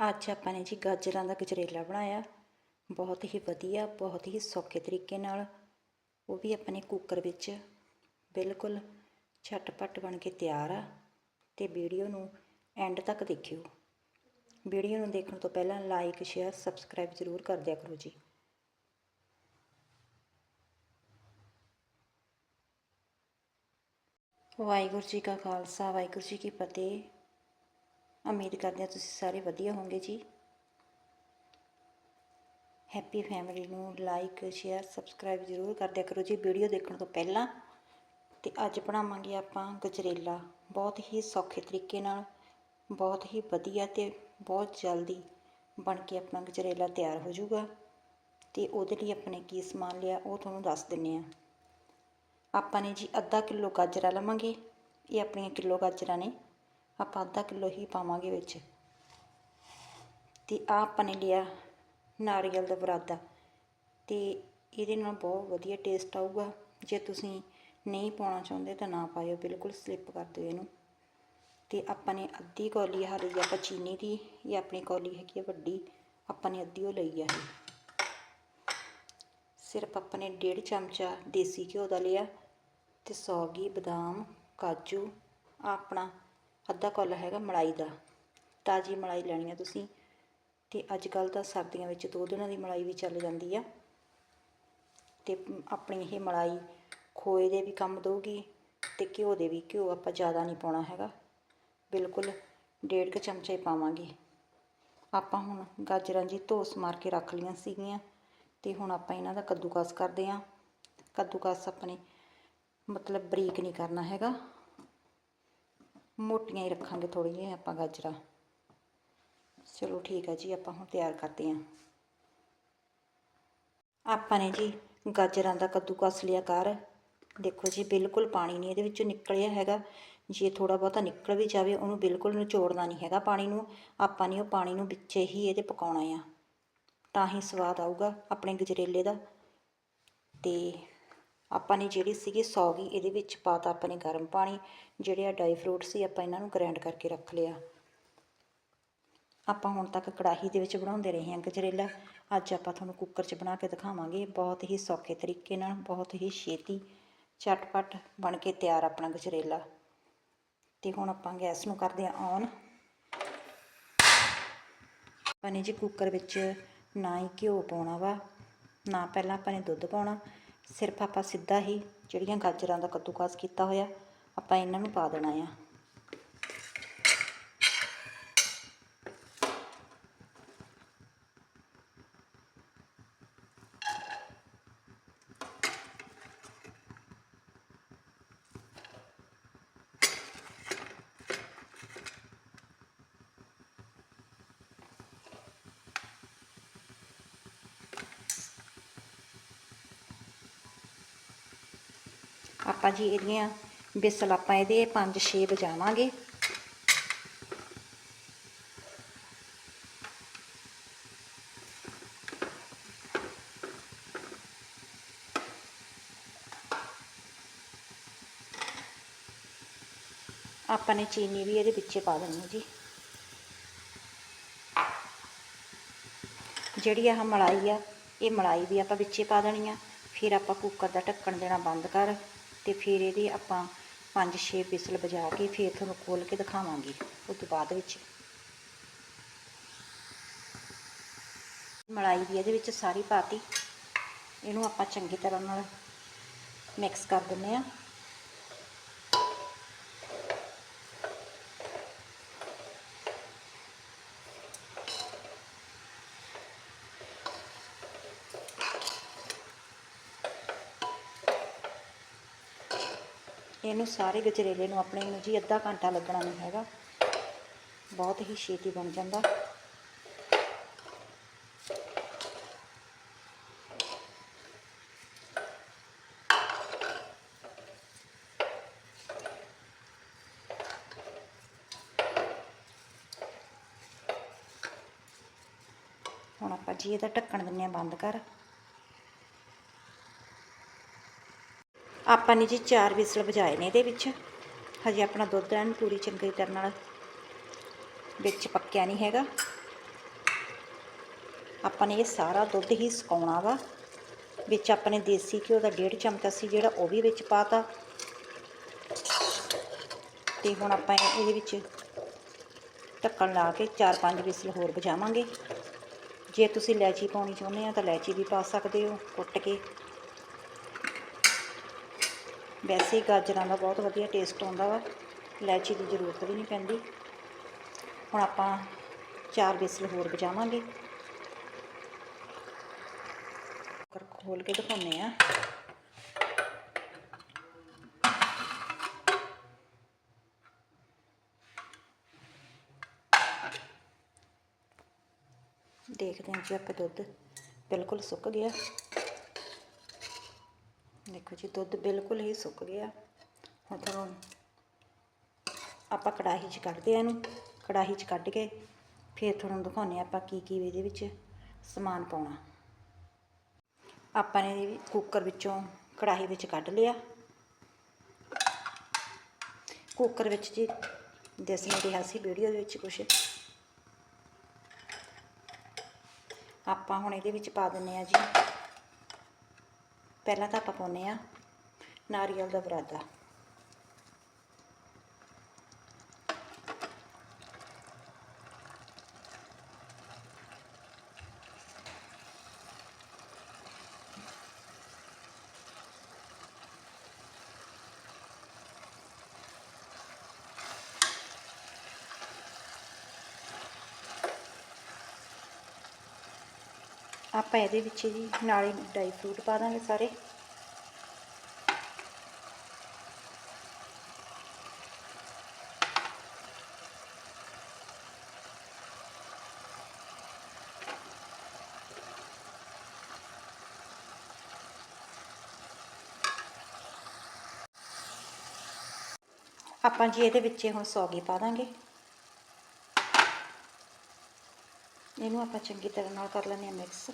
ਅੱਜ ਆਪਾਂ ਨੇ ਜੀ ਗਾਜਰਾਂ ਦਾ ਗਜਰੇਲਾ ਬਣਾਇਆ। ਬਹੁਤ ਹੀ ਵਧੀਆ, ਬਹੁਤ ਹੀ ਸੌਖੇ ਤਰੀਕੇ ਨਾਲ। ਉਹ ਵੀ ਆਪਣੇ ਕੁੱਕਰ ਵਿੱਚ ਬਿਲਕੁਲ ਝਟਪਟ ਬਣ ਕੇ ਤਿਆਰ ਆ ਤੇ ਵੀਡੀਓ ਨੂੰ ਐਂਡ ਤੱਕ ਦੇਖਿਓ। ਵੀਡੀਓ ਨੂੰ ਦੇਖਣ ਤੋਂ ਪਹਿਲਾਂ ਲਾਈਕ ਸ਼ੇਅਰ ਸਬਸਕ੍ਰਾਈਬ ਜ਼ਰੂਰ ਕਰ ਦਿਆ ਕਰੋ ਜੀ। ਵਾਹਿਗੁਰੂ ਜੀ ਕਾ ਖਾਲਸਾ, ਵਾਹਿਗੁਰੂ ਜੀ ਕੀ ਫਤਿਹ। ਉਮੀਦ ਕਰਦੇ ਹਾਂ ਤੁਸੀਂ ਸਾਰੇ ਵਧੀਆ ਹੋਵੋਗੇ ਜੀ। ਹੈਪੀ ਫੈਮਿਲੀ ਨੂੰ ਲਾਈਕ ਸ਼ੇਅਰ ਸਬਸਕ੍ਰਾਈਬ ਜ਼ਰੂਰ ਕਰ ਦਿਆ ਕਰੋ ਜੀ। ਵੀਡੀਓ ਦੇਖਣ ਤੋਂ ਪਹਿਲਾਂ ਤੇ ਅੱਜ ਬਣਾਵਾਂਗੇ ਆਪਾਂ ਗਜਰੇਲਾ। ਬਹੁਤ ਹੀ ਸੌਖੇ ਤਰੀਕੇ ਨਾਲ, ਬਹੁਤ ਹੀ ਵਧੀਆ ਤੇ ਬਹੁਤ ਜਲਦੀ ਬਣ ਕੇ ਆਪਣਾ ਗਜਰੇਲਾ ਤਿਆਰ ਹੋ ਜਾਊਗਾ। ਤੇ ਉਹਦੇ ਲਈ ਆਪਣੇ ਕੀ ਸਮਾਨ ਲਿਆ ਉਹ ਤੁਹਾਨੂੰ ਦੱਸ ਦਿੰਨੇ ਆ ਆਪਾਂ ਨੇ ਜੀ ਅੱਧਾ ਕਿਲੋ ਗਾਜਰਾਂ ਲਵਾਂਗੇ। ਇਹ ਆਪਣੀਆਂ ਕਿਲੋ ਗਾਜਰਾਂ ਨੇ ਆਪਾਂ ਅੱਧਾ ਕਿਲੋ ਹੀ ਪਾਵਾਂਗੇ ਵਿੱਚ। ਤੇ ਆ ਆਪਾਂ ਨੇ ਲਿਆ ਨਾਰੀਅਲ ਦਾ ਬਰਾਦਾ। ਤੇ ਇਹਦੇ ਨਾਲ ਬਹੁਤ ਵਧੀਆ ਟੇਸਟ ਆਊਗਾ। ਜੇ ਤੁਸੀਂ ਨਹੀਂ ਪਾਉਣਾ ਚਾਹੁੰਦੇ ਤਾਂ ਨਾ ਪਾਇਓ, ਬਿਲਕੁਲ ਸਲਿੱਪ ਕਰ ਦਿਓ ਇਹਨੂੰ। ਤੇ ਆਪਾਂ ਨੇ ਅੱਧੀ ਕੌਲੀ ਆਹ ਆਪਾਂ ਚੀਨੀ ਦੀ ਇਹ ਆਪਣੀ ਕੌਲੀ ਹੈਗੀ ਆ ਵੱਡੀ, ਆਪਾਂ ਨੇ ਅੱਧੀ ਉਹ ਲਈ ਆ ਸਿਰਫ ਆਪਾਂ ਨੇ ਡੇਢ ਚਮਚਾ ਦੇਸੀ ਘਿਓ ਦਾ ਲਿਆ ਤੇ ਸੌਗੀ ਬਦਾਮ, ਕਾਜੂ ਆਪਣਾ ਅੱਧਾ ਕੌਲਾ ਹੈਗਾ ਮਲਾਈ ਦਾ। ਤਾਜ਼ੀ ਮਲਾਈ ਲੈਣੀ ਆ ਤੁਸੀਂ। ਤੇ ਅੱਜ ਕੱਲ ਤਾਂ ਸਰਦੀਆਂ ਵਿੱਚ ਦੋ ਦਿਨਾਂ ਦੀ ਮਲਾਈ ਵੀ ਚੱਲ ਜਾਂਦੀ ਆ। ਤੇ ਆਪਣੀ ਇਹ ਮਲਾਈ ਖੋਏ ਦੇ ਵੀ ਕੰਮ ਦਊਗੀ ਤੇ ਘਿਓ ਦੇ ਵੀ। ਘਿਓ ਆਪਾਂ ਜ਼ਿਆਦਾ ਨਹੀਂ ਪਾਉਣਾ ਹੈਗਾ। ਬਿਲਕੁਲ ਡੇਢ ਕੁ ਚਮਚੇ ਪਾਵਾਂਗੇ। ਆਪਾਂ ਹੁਣ ਗਾਜਰਾਂ ਜੀ ਧੋਸ ਮਾਰ ਕੇ ਰੱਖ ਲਈਆਂ ਸੀਗੀਆਂ ਤੇ ਹੁਣ ਆਪਾਂ ਇਹਨਾਂ ਦਾ ਕੱਦੂਕਸ ਕਰਦੇ ਆਂ। ਕੱਦੂਕਸ ਆਪਣੇ ਮਤਲਬ ਬਰੀਕ ਨਹੀਂ ਕਰਨਾ ਹੈਗਾ। ਮੋਟੀਆਂ ਹੀ ਰੱਖਾਂਗੇ ਥੋੜ੍ਹੀਆਂ ਜਿਹੀਆਂ ਆਪਾਂ ਗਾਜਰਾਂ। ਚਲੋ ਠੀਕ ਹੈ ਜੀ, ਆਪਾਂ ਹੁਣ ਤਿਆਰ ਕਰਦੇ ਹਾਂ। ਆਪਾਂ ਨੇ ਜੀ ਗਾਜਰਾਂ ਦਾ ਕੱਦੂ ਕੱਸ ਲਿਆ ਕਰ ਦੇਖੋ ਜੀ, ਬਿਲਕੁਲ ਪਾਣੀ ਨਹੀਂ ਇਹਦੇ ਵਿੱਚੋਂ ਨਿਕਲਿਆ ਹੈਗਾ। ਜੇ ਥੋੜਾ ਬਹੁਤਾ ਨਿਕਲ ਵੀ ਜਾਵੇ, ਉਹਨੂੰ ਬਿਲਕੁਲ ਨਿਚੋੜਨਾ ਨਹੀਂ ਹੈਗਾ ਪਾਣੀ ਨੂੰ। ਆਪਾਂ ਨੇ ਉਹ ਪਾਣੀ ਨੂੰ ਵਿੱਚੇ ਹੀ ਇਹਦੇ ਪਕਾਉਣਾ ਆ। ਤਾਂ ਹੀ ਸਵਾਦ ਆਊਗਾ ਆਪਣੇ ਗਜਰੇਲੇ ਦਾ। ਤੇ ਆਪਾਂ ਨੇ ਜਿਹੜੀ ਸੀਗੀ ਸੌਗੀ, ਇਹਦੇ ਵਿੱਚ ਪਾਤਾ ਆਪਾਂ ਨੇ ਗਰਮ ਪਾਣੀ, ਜਿਹੜੇ ਆ ਡਰਾਈ ਫਰੂਟ ਸੀ ਆਪਾਂ ਇਹਨਾਂ ਨੂੰ ਗ੍ਰਾਈਂਡ ਕਰਕੇ ਰੱਖ ਲਿਆ। ਆਪਾਂ ਹੁਣ ਤੱਕ ਕੜਾਹੀ ਦੇ ਵਿੱਚ ਬਣਾਉਂਦੇ ਰਹੇ ਹਾਂ ਗਜਰੇਲਾ। ਅੱਜ ਆਪਾਂ ਤੁਹਾਨੂੰ ਕੁੱਕਰ 'ਚ ਬਣਾ ਕੇ ਦਿਖਾਵਾਂਗੇ। ਬਹੁਤ ਹੀ ਸੌਖੇ ਤਰੀਕੇ ਨਾਲ, ਬਹੁਤ ਹੀ ਛੇਤੀ ਝਟਪਟ ਬਣ ਕੇ ਤਿਆਰ ਆਪਣਾ ਗਜਰੇਲਾ। ਤੇ ਹੁਣ ਆਪਾਂ ਗੈਸ ਨੂੰ ਕਰਦੇ ਹਾਂ ਔਨ ਆਪਾਂ ਨੇ ਜੀ ਕੁੱਕਰ ਵਿੱਚ ਨਾ ਹੀ ਘਿਓ ਪਾਉਣਾ ਵਾ, ਨਾ ਪਹਿਲਾਂ ਆਪਾਂ ਨੇ ਦੁੱਧ ਪਾਉਣਾ। ਸਿਰਫ ਆਪਾਂ ਸਿੱਧਾ ਹੀ ਜਿਹੜੀਆਂ ਗਾਜਰਾਂ ਦਾ ਕੱਦੂਕਾਸ ਕੀਤਾ ਹੋਇਆ, ਆਪਾਂ ਇਹਨਾਂ ਨੂੰ ਪਾ ਦੇਣਾ ਆ। ਆਪਾਂ ਜੀ ਇਹਦੀਆਂ ਬਿਸਲ ਆਪਾਂ ਇਹਦੇ 5-6 ਵਜਾਵਾਂਗੇ। ਆਪਾਂ ਨੇ ਚੀਨੀ ਵੀ ਇਹਦੇ ਵਿੱਚ ਪਾ ਦੇਣੀ ਹੈ ਜੀ। ਜਿਹੜੀ ਆਹ ਮਲਾਈ ਆ, ਇਹ ਮਲਾਈ ਵੀ ਆਪਾਂ ਵਿੱਚੇ ਪਾ ਦੇਣੀ ਆ। ਫਿਰ ਆਪਾਂ ਕੁੱਕਰ ਦਾ ਢੱਕਣ ਦੇਣਾ ਬੰਦ ਕਰ। ਤੇ ਫਿਰ ਇਹਦੀ ਆਪਾਂ 5-6 ਵਿਸਲ ਵਜਾ ਕੇ ਫਿਰ ਤੁਹਾਨੂੰ ਖੋਲ ਕੇ ਦਿਖਾਵਾਂਗੀ, ਉਸ ਤੋਂ ਬਾਅਦ ਵਿੱਚ। ਮਲਾਈ ਵੀ ਇਹਦੇ ਵਿੱਚ ਸਾਰੀ ਪਾਤੀ। ਇਹਨੂੰ ਆਪਾਂ ਚੰਗੀ ਤਰ੍ਹਾਂ ਨਾਲ ਮਿਕਸ ਕਰ ਦਿੰਨੇ ਆ ਇਹਨੂੰ ਸਾਰੇ ਗਜਰੇਲੇ ਨੂੰ ਆਪਣੇ ਨੂੰ ਜੀ ਅੱਧਾ ਘੰਟਾ ਲੱਗਣਾ ਨਹੀਂ ਹੈਗਾ। ਬਹੁਤ ਹੀ ਛੇਤੀ ਬਣ ਜਾਂਦਾ। ਹੁਣ ਆਪਾਂ ਜੀ ਇਹਦਾ ਢੱਕਣ ਦਿੰਨੇ ਆ ਬੰਦ ਕਰ। ਆਪਾਂ ਨੇ ਜੀ ਚਾਰ ਵਿਸਲ ਵਜਾਏ ਨੇ ਇਹਦੇ ਵਿੱਚ। ਹਜੇ ਆਪਣਾ ਦੁੱਧ ਐਨ ਪੂਰੀ ਚੰਗੀ ਤਰ੍ਹਾਂ ਨਾਲ ਵਿੱਚ ਪੱਕਿਆ ਨਹੀਂ ਹੈਗਾ। ਆਪਾਂ ਨੇ ਇਹ ਸਾਰਾ ਦੁੱਧ ਹੀ ਸੁਕਾਉਣਾ ਵਾ। ਵਿੱਚ ਆਪਣੇ ਦੇਸੀ ਘਿਓ ਦਾ ਡੇਢ ਚਮਚਾ ਸੀ ਜਿਹੜਾ ਉਹ ਵੀ ਵਿੱਚ ਪਾਤਾ ਤੇ। ਹੁਣ ਆਪਾਂ ਇਹਦੇ ਵਿੱਚ ਢੱਕਣ ਲਾ ਕੇ 4-5 ਵਿਸਲ ਹੋਰ ਵਜਾਵਾਂਗੇ। ਜੇ ਤੁਸੀਂ ਇਲਾਇਚੀ ਪਾਉਣੀ ਚਾਹੁੰਦੇ ਆ ਤਾਂ ਇਲਾਇਚੀ ਵੀ ਪਾ ਸਕਦੇ ਹੋ ਕੁੱਟ ਕੇ। ਵੈਸੇ ਹੀ ਗਾਜਰਾਂ ਦਾ ਬਹੁਤ ਵਧੀਆ ਟੇਸਟ ਆਉਂਦਾ ਵਾ, ਇਲਾਇਚੀ ਦੀ ਜ਼ਰੂਰਤ ਵੀ ਨਹੀਂ ਪੈਂਦੀ। ਹੁਣ ਆਪਾਂ ਚਾਰ ਵਿਸਲ ਹੋਰ ਵਜਾਵਾਂਗੇ ਕੁੱਕਰ ਖੋਲ ਕੇ ਦਿਖਾਉਂਦੇ ਆ ਦੇਖਦੇ ਹਾਂ ਜੀ ਆਪਾਂ ਦੁੱਧ ਬਿਲਕੁਲ ਸੁੱਕ ਗਿਆ। ਦੇਖੋ ਜੀ, ਦੁੱਧ ਬਿਲਕੁਲ ਹੀ ਸੁੱਕ ਗਿਆ। ਹੁਣ ਤੁਹਾਨੂੰ ਆਪਾਂ ਕੜਾਹੀ 'ਚ ਕੱਢਦੇ ਆ ਇਹਨੂੰ। ਕੜਾਹੀ 'ਚ ਕੱਢ ਕੇ ਫਿਰ ਤੁਹਾਨੂੰ ਦਿਖਾਉਂਦੇ ਆ ਆਪਾਂ ਕੀ ਕੀ ਇਹਦੇ ਵਿੱਚ ਸਮਾਨ ਪਾਉਣਾ। ਆਪਾਂ ਨੇ ਇਹ ਕੁੱਕਰ ਵਿੱਚੋਂ ਕੜਾਹੀ ਵਿੱਚ ਕੱਢ ਲਿਆ। ਕੁੱਕਰ ਵਿੱਚ ਜੀ, ਦਿਸ ਨਹੀਂ ਰਿਹਾ ਸੀ ਵੀਡੀਓ ਦੇ ਵਿੱਚ ਕੁਛ। ਆਪਾਂ ਹੁਣ ਇਹਦੇ ਵਿੱਚ ਪਾ ਦਿੰਨੇ ਆ ਜੀ। ਪਹਿਲਾਂ ਤਾਂ ਆਪਾਂ ਪਾਉਨੇ ਆ ਨਾਰੀਅਲ ਦਾ ਬਰਾਦਾ। ਆਪਾਂ ਇਹਦੇ ਵਿੱਚ ਜੀ ਨਾਲ ਹੀ ਡਰਾਈ ਫਰੂਟ ਪਾ ਦਾਂਗੇ ਸਾਰੇ। ਆਪਾਂ ਜੀ ਇਹਦੇ ਵਿੱਚ ਹੁਣ ਸੌਗੀ ਪਾ ਦਾਂਗੇ। ਇਹਨੂੰ ਆਪਾਂ ਚੰਗੀ ਤਰ੍ਹਾਂ ਨਾਲ ਕਰ ਲੈਂਦੇ ਹਾਂ ਮਿਕਸ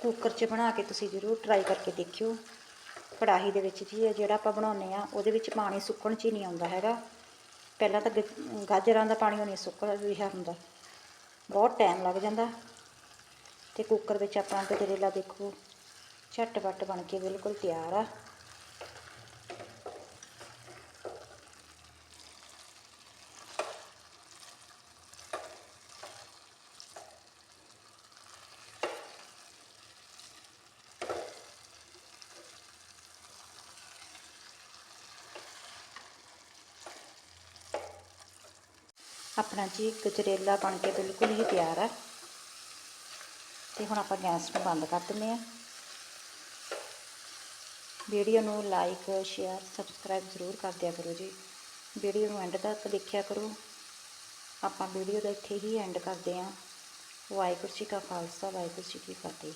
ਕੁੱਕਰ 'ਚ ਬਣਾ ਕੇ ਤੁਸੀਂ ਜ਼ਰੂਰ ਟਰਾਈ ਕਰਕੇ ਦੇਖਿਓ। ਕੜਾਹੀ ਦੇ ਵਿੱਚ ਜੀ ਜਿਹੜਾ ਆਪਾਂ ਬਣਾਉਂਦੇ ਆ ਉਹਦੇ ਵਿੱਚ ਪਾਣੀ ਸੁੱਕਣ 'ਚ ਹੀ ਨਹੀਂ ਆਉਂਦਾ ਹੈਗਾ। ਪਹਿਲਾਂ ਤਾਂ ਗ- ਗਾਜਰਾਂ ਦਾ ਪਾਣੀ ਉਹ ਨਹੀਂ ਸੁੱਕ ਰਿਹਾ ਹੁੰਦਾ। ਬਹੁਤ ਟਾਈਮ ਲੱਗ ਜਾਂਦਾ। ਤੇ ਕੁੱਕਰ ਵਿੱਚ ਆਪਾਂ ਗਜਰੇਲਾ ਦੇਖੋ ਝਟਪਟ ਬਣ ਕੇ ਬਿਲਕੁਲ ਤਿਆਰ ਆ। ਆਪਣਾ ਜੀ ਗਜਰੇਲਾ ਬਣ ਕੇ ਬਿਲਕੁਲ ਹੀ ਤਿਆਰ ਹੈ। ਤੇ ਹੁਣ ਆਪਾਂ ਗੈਸ ਨੂੰ ਬੰਦ ਕਰ ਦਿੰਦੇ ਆ ਵੀਡੀਓ ਨੂੰ ਲਾਈਕ ਸ਼ੇਅਰ ਸਬਸਕ੍ਰਾਈਬ ਜ਼ਰੂਰ ਕਰ ਦਿਆ ਕਰੋ ਜੀ। ਵੀਡੀਓ ਨੂੰ ਐਂਡ ਤੱਕ ਦੇਖਿਆ ਕਰੋ। ਆਪਾਂ ਵੀਡੀਓ ਦਾ ਇੱਥੇ ਹੀ ਐਂਡ ਕਰਦੇ ਹਾਂ। ਵਾਹਿਗੁਰੂ ਜੀ ਕਾ ਖਾਲਸਾ, ਵਾਹਿਗੁਰੂ ਜੀ ਕੀ ਫਤਿਹ।